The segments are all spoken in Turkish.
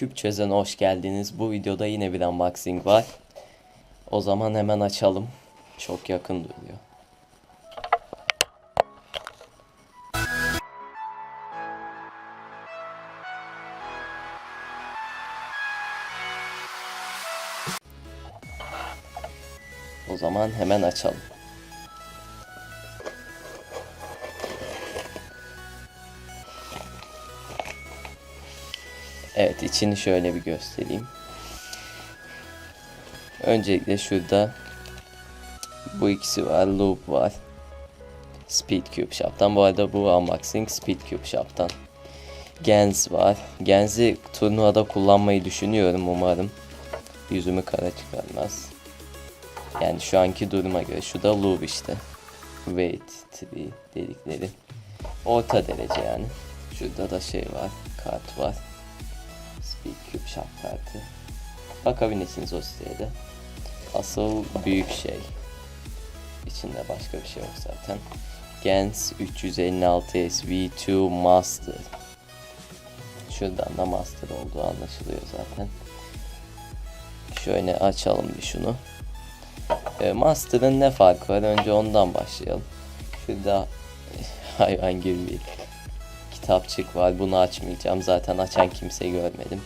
Küp çözen hoş geldiniz. Bu videoda yine bir unboxing var. O zaman hemen açalım. Çok yakın duruyor. O zaman hemen açalım. Evet içini şöyle bir göstereyim. Öncelikle şurada bu ikisi var. Loop var. Speed Cube Shop'tan. Bu arada bu unboxing Speed Cube Shop'tan. Gens var. Gens'i turnuvada kullanmayı düşünüyorum umarım. Yüzümü kara çıkarmaz. Yani şu anki duruma göre. Şu da Loop işte. Weight 3 dedikleri. Orta derece yani. Şurada da şey var. Kart var. Cube Shop kartı. Bakabilirsiniz o siteye de. Asıl büyük şey. İçinde başka bir şey yok zaten. Gens 356 SV2 Master. Şuradan da Master olduğu anlaşılıyor zaten. Şöyle açalım bir şunu. E, Master'ın ne farkı var? Önce ondan başlayalım. Şurada hayvan gibi bir kitapçık var. Bunu açmayacağım. Zaten açan kimseyi görmedim.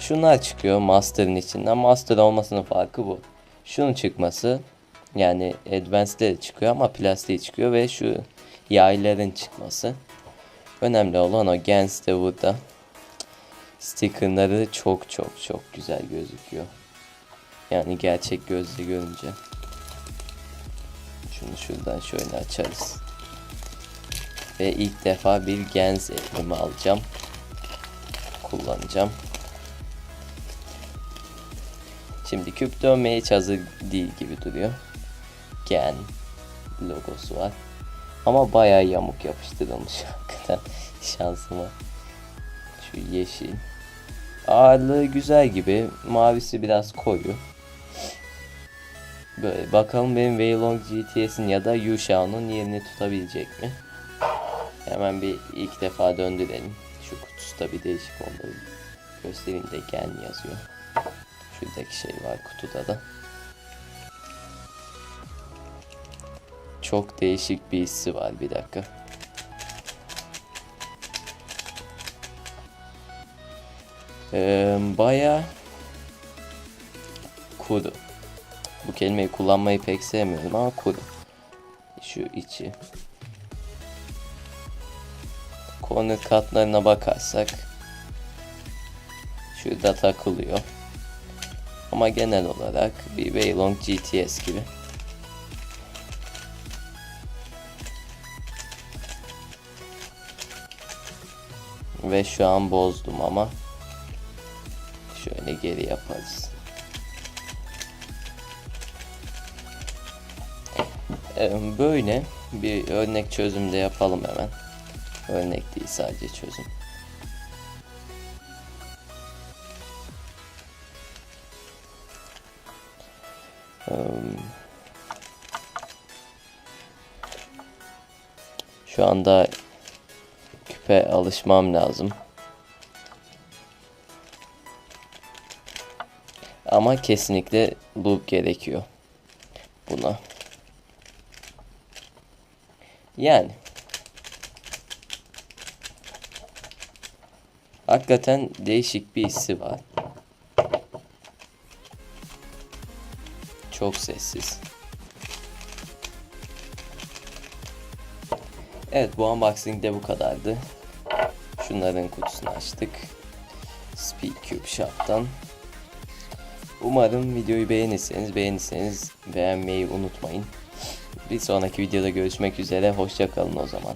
Şunlar çıkıyor Master'ın içinden. Master olmasının farkı bu. Şunun çıkması yani Advanced'de de çıkıyor ama plastiği çıkıyor ve şu yayların çıkması. Önemli olan o Gens de burada. Stickerları çok çok çok güzel gözüküyor. Yani gerçek gözle görünce. Şunu şuradan şöyle açarız. Ve ilk defa bir Gens elime alacağım. Kullanacağım. Şimdi küp dönmeye hiç hazır değil gibi duruyor. Gen logosu var. Ama bayağı yamuk yapıştırılmış hakikaten şansıma. Şu yeşil. Ağırlığı güzel gibi. Mavisi biraz koyu. Böyle bakalım benim Waylong GTS'in ya da Yushao'nun yerini tutabilecek mi? Hemen bir ilk defa döndürelim. Şu kutusu da bir değişik oldu. Göstereyim de gen yazıyor. Şuradaki şey var kutuda da. Çok değişik bir hissi var bir dakika. Ee, Baya kuru. Bu kelimeyi kullanmayı pek sevmiyorum ama kuru. Şu içi. Corner katlarına bakarsak şurada takılıyor. Ama genel olarak bir Waylong GTS gibi. Ve şu an bozdum ama şöyle geri yaparız. Böyle bir örnek çözümde yapalım hemen. Örnek değil sadece çözüm. Şu anda küpe alışmam lazım. Ama kesinlikle loop gerekiyor buna. Yani hakikaten değişik bir hissi var. Çok sessiz. Evet bu unboxing de bu kadardı. Şunların kutusunu açtık. Speed Cube Shop'tan. Umarım videoyu beğenirseniz beğenirseniz beğenmeyi unutmayın. Bir sonraki videoda görüşmek üzere. Hoşçakalın o zaman.